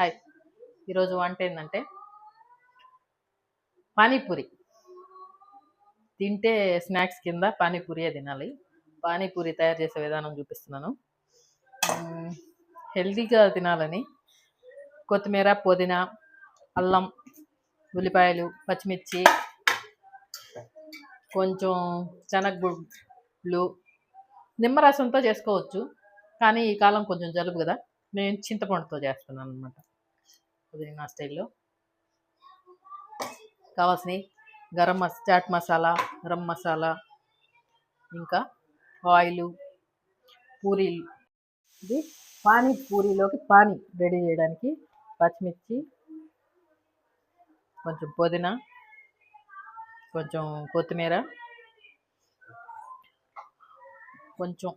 Hi. ఈరోజు వంట ఏంటంటే పానీపూరి. తింటే స్నాక్స్ కింద పానీపూరియే తినాలి. పానీపూరి తయారు చేసే విధానం చూపిస్తున్నాను. హెల్తీగా తినాలని కొత్తిమీర పుదీనా అల్లం ఉల్లిపాయలు పచ్చిమిర్చి కొంచెం శనగగుడ్లు నిమ్మరసంతో చేసుకోవచ్చు. కానీ ఈ కాలం కొంచెం జలుబు కదా. నేను చింతపండుతో చేస్తున్నాను అనమాట పుదీనా స్టైల్లో. కావాల్సినవి గరం మస చాట్ మసాలా గరం మసాలా ఇంకా ఆయిల్ పూరీలు ఇది పానీ పూరీలోకి పానీ రెడీ చేయడానికి పచ్చిమిర్చి కొంచెం పుదీనా కొంచెం కొత్తిమీర కొంచెం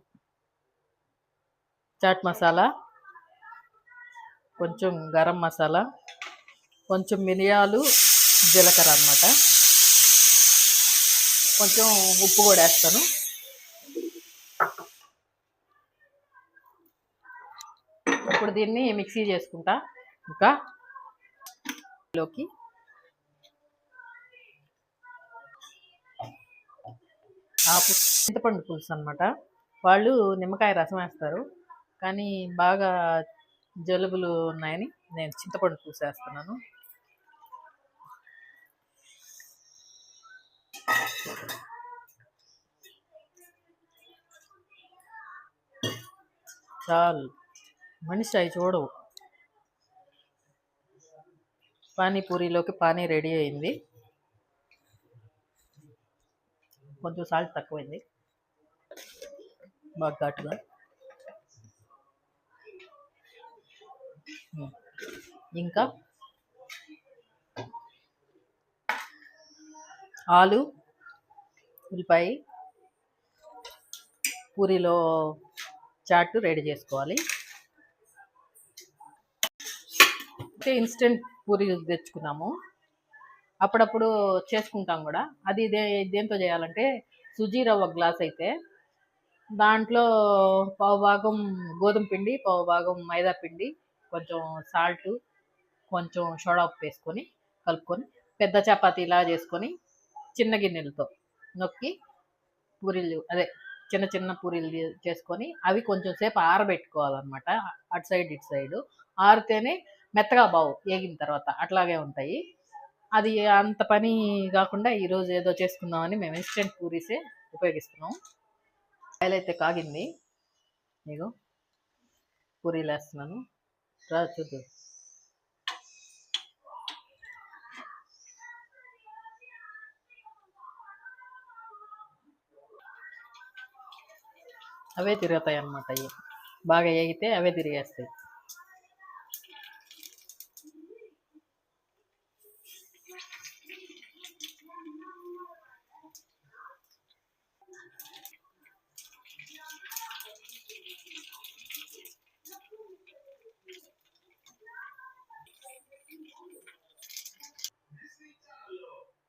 చాట్ మసాలా కొంచెం గరం మసాలా కొంచెం మిరియాలు జీలకర్ర అన్నమాట. కొంచెం ఉప్పు కూడా వేస్తాను. ఇప్పుడు దీన్ని మిక్సీ చేసుకుంటా. ఇంకా లోకి. చింతపండు పులుసు అనమాట వాళ్ళు నిమ్మకాయ రసం వేస్తారు. కానీ బాగా జలుబులు ఉన్నాయని నేను చింతపండు పూసేస్తున్నాను చాలు. మనిషి అవి చూడవు. పానీపూరిలోకి పానీ రెడీ అయింది. కొంచెం సాల్ట్ తక్కువైంది. బాగా ఘాటుగా. ఇంకా ఆలు ఉల్లిపాయ పూరిలో చాట్ రెడీ చేసుకోవాలి. అయితే ఇన్స్టెంట్ పూరి తెచ్చుకున్నాము. అప్పుడప్పుడు చేసుకుంటాం కూడా. అది ఇదే దేంతో చేయాలంటే సుజీ రవ్వ గ్లాస్ అయితే దాంట్లో పావు భాగం గోధుమ పిండి పావు భాగం మైదా పిండి కొంచెం సాల్ట్ కొంచెం సోడా ఉప్పు వేసుకొని కలుపుకొని పెద్ద చపాతి ఇలా చేసుకొని చిన్న గిన్నెలతో నొక్కి పూరీలు అదే చిన్న చిన్న పూరీలు చేసుకొని అవి కొంచెం సేపు ఆరబెట్టుకోవాలన్నమాట. అటు సైడ్ ఇటు సైడ్. ఆరితేనే మెత్తగా బావు ఏగిన తర్వాత అట్లాగే ఉంటాయి. అది అంత పని కాకుండా ఈరోజు ఏదో చేసుకుందామని మేము ఇన్స్టెంట్ పూరీసే ఉపయోగిస్తున్నాం. ఆయిల్ అయితే కాగింది. మీకు పూరీలు వేస్తున్నాను రా చూద్దు అవే తిరుగుతాయి అన్నమాట అవి బాగా ఎగితే అవే తిరిగేస్తాయి.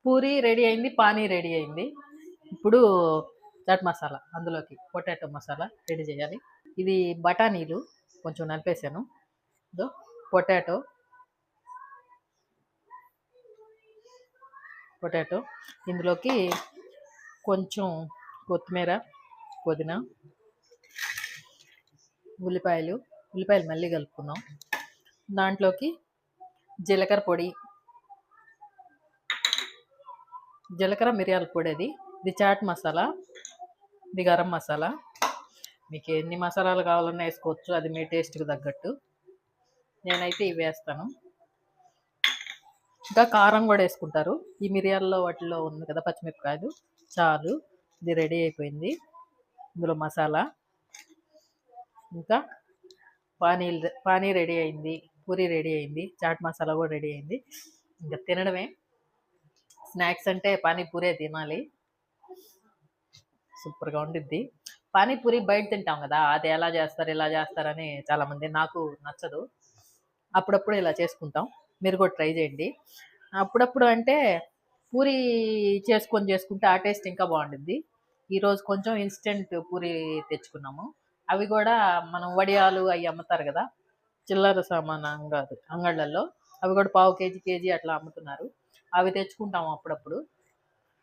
పూరి రెడీ అయింది పానీ రెడీ అయింది. ఇప్పుడు చాట్ మసాలా అందులోకి పొటాటో మసాలా రెడీ చేయాలి. ఇది బఠానీలు కొంచెం నలిపేసాను ఇదో పొటాటో. పొటాటో. ఇందులోకి కొంచెం కొత్తిమీర పుదీనా ఉల్లిపాయలు ఉల్లిపాయలు మళ్ళీ కలుపుకున్నాం దాంట్లోకి జీలకర్ర పొడి జీలకర్ర మిరియాల పొడి అది. ఇది చాట్ మసాలా. ఇది గరం మసాలా. మీకు ఎన్ని మసాలాలు కావాలన్నా వేసుకోవచ్చు. అది మీ టేస్ట్కి తగ్గట్టు. నేనైతే ఇవి వేస్తాను. ఇంకా కారం కూడా వేసుకుంటారు. ఈ మిరియాల్లో వాటిలో ఉంది కదా పచ్చిమిరపకాయలు. చాలు. ఇది రెడీ అయిపోయింది. ఇందులో మసాలా. ఇంకా పానీ పానీ రెడీ అయింది. పూరి రెడీ అయింది. చాట్ మసాలా కూడా రెడీ అయింది. ఇంకా తినడమే. స్నాక్స్ అంటే పానీపూరే తినాలి. సూపర్గా ఉండిద్ది. పానీపూరి బయట తింటాం కదా అది ఎలా చేస్తారు ఇలా చేస్తారని చాలామంది నాకు నచ్చదు. అప్పుడప్పుడు ఇలా చేసుకుంటాం. మీరు కూడా ట్రై చేయండి. అప్పుడప్పుడు అంటే పూరి చేసుకొని చేసుకుంటే ఆ టేస్ట్ ఇంకా బాగుంటుంది ఈరోజు కొంచెం ఇన్స్టెంట్ పూరి తెచ్చుకున్నాము. అవి కూడా మనం వడియాలు అవి అమ్ముతారు కదా చిల్లర సామాన్ అంగ అంగళ్ళల్లో. అవి కూడా పావు కేజీ కేజీ అట్లా అమ్ముతున్నారు. అవి తెచ్చుకుంటాము అప్పుడప్పుడు.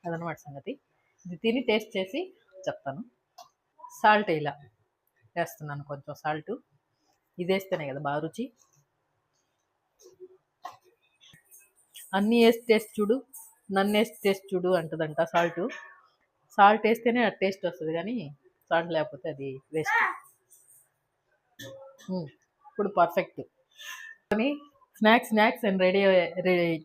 అదనమాట సంగతి. ఇది తిని టేస్ట్ చేసి చెప్తాను. సాల్ట్ ఇలా వేస్తున్నాను కొంచెం సాల్ట్. ఇది వేస్తేనే కదా బాగా రుచి. అన్నీ వేసి టేస్ట్ చూడు. నన్ను వేసి టేస్ట్ చూడు అంటదంట సాల్ట్. సాల్ట్ వేస్తేనే టేస్ట్ వస్తుంది కానీ సాల్ట్ లేకపోతే అది వేస్ట్. ఇప్పుడు పర్ఫెక్ట్. కానీ స్నాక్స్ స్నాక్స్ అండ్ రెడీ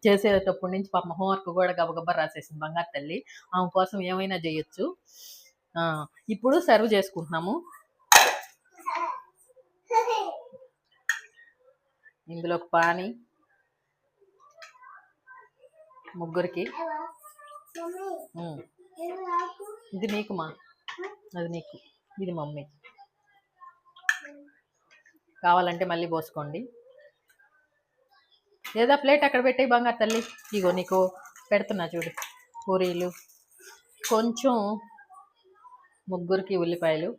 చేసేటప్పటి నుంచి పాప హోంవర్క్ కూడా గబగబా రాసేసింది బంగారు తల్లి. ఆమె కోసం ఏమైనా చేయొచ్చు. ఇప్పుడు సర్వ్ చేసుకుంటున్నాము. ఇందులో ఒక పానీ. ముగ్గురికి. ఇది నీకు మా. అది నీకు. ఇది మమ్మీ. కావాలంటే మళ్ళీ పోసుకోండి. లేదా ప్లేట్ అక్కడ పెట్టే బంగారు తల్లి. ఇగో నీకు పెడుతున్నా చూడు పూరీలు. కొంచెం ముగ్గురికి ఉల్లిపాయలు.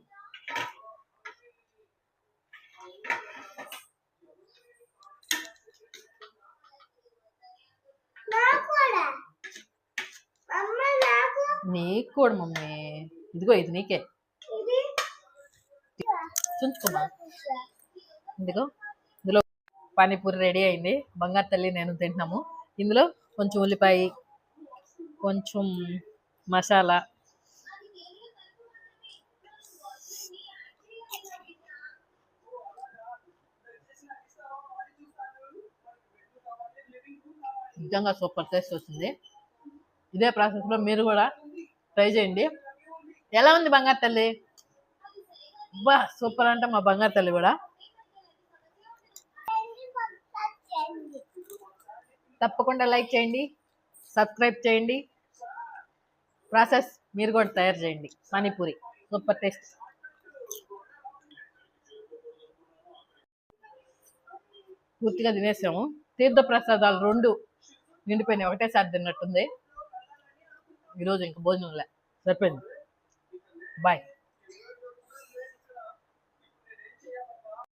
నీకు కూడా మమ్మీ. ఇదిగో ఇది నీకే. చుంచుకోమా ఇదిగో. పానీపూరి రెడీ అయింది. బంగారు తల్లి నేను తింటున్నాము. ఇందులో కొంచెం ఉల్లిపాయ కొంచెం మసాలా నిజంగా సూపర్ టేస్ట్ వచ్చింది ఇదే ప్రాసెస్లో మీరు కూడా ట్రై చేయండి. ఎలా ఉంది బంగారు తల్లి? బా సూపర్ అంటే మా బంగారు తల్లి కూడా. తప్పకుండా లైక్ చేయండి సబ్స్క్రైబ్ చేయండి. ప్రాసెస్ మీరు కూడా తయారు చేయండి. Panipuri super taste. పూర్తిగా తినేసాము. తీర్థ ప్రసాదాలు రెండు నిండిపోయినాయి. ఒకటేసారి తిన్నట్టుంది. ఈరోజు ఇంక భోజనంలే సరిపోయింది. బాయ్.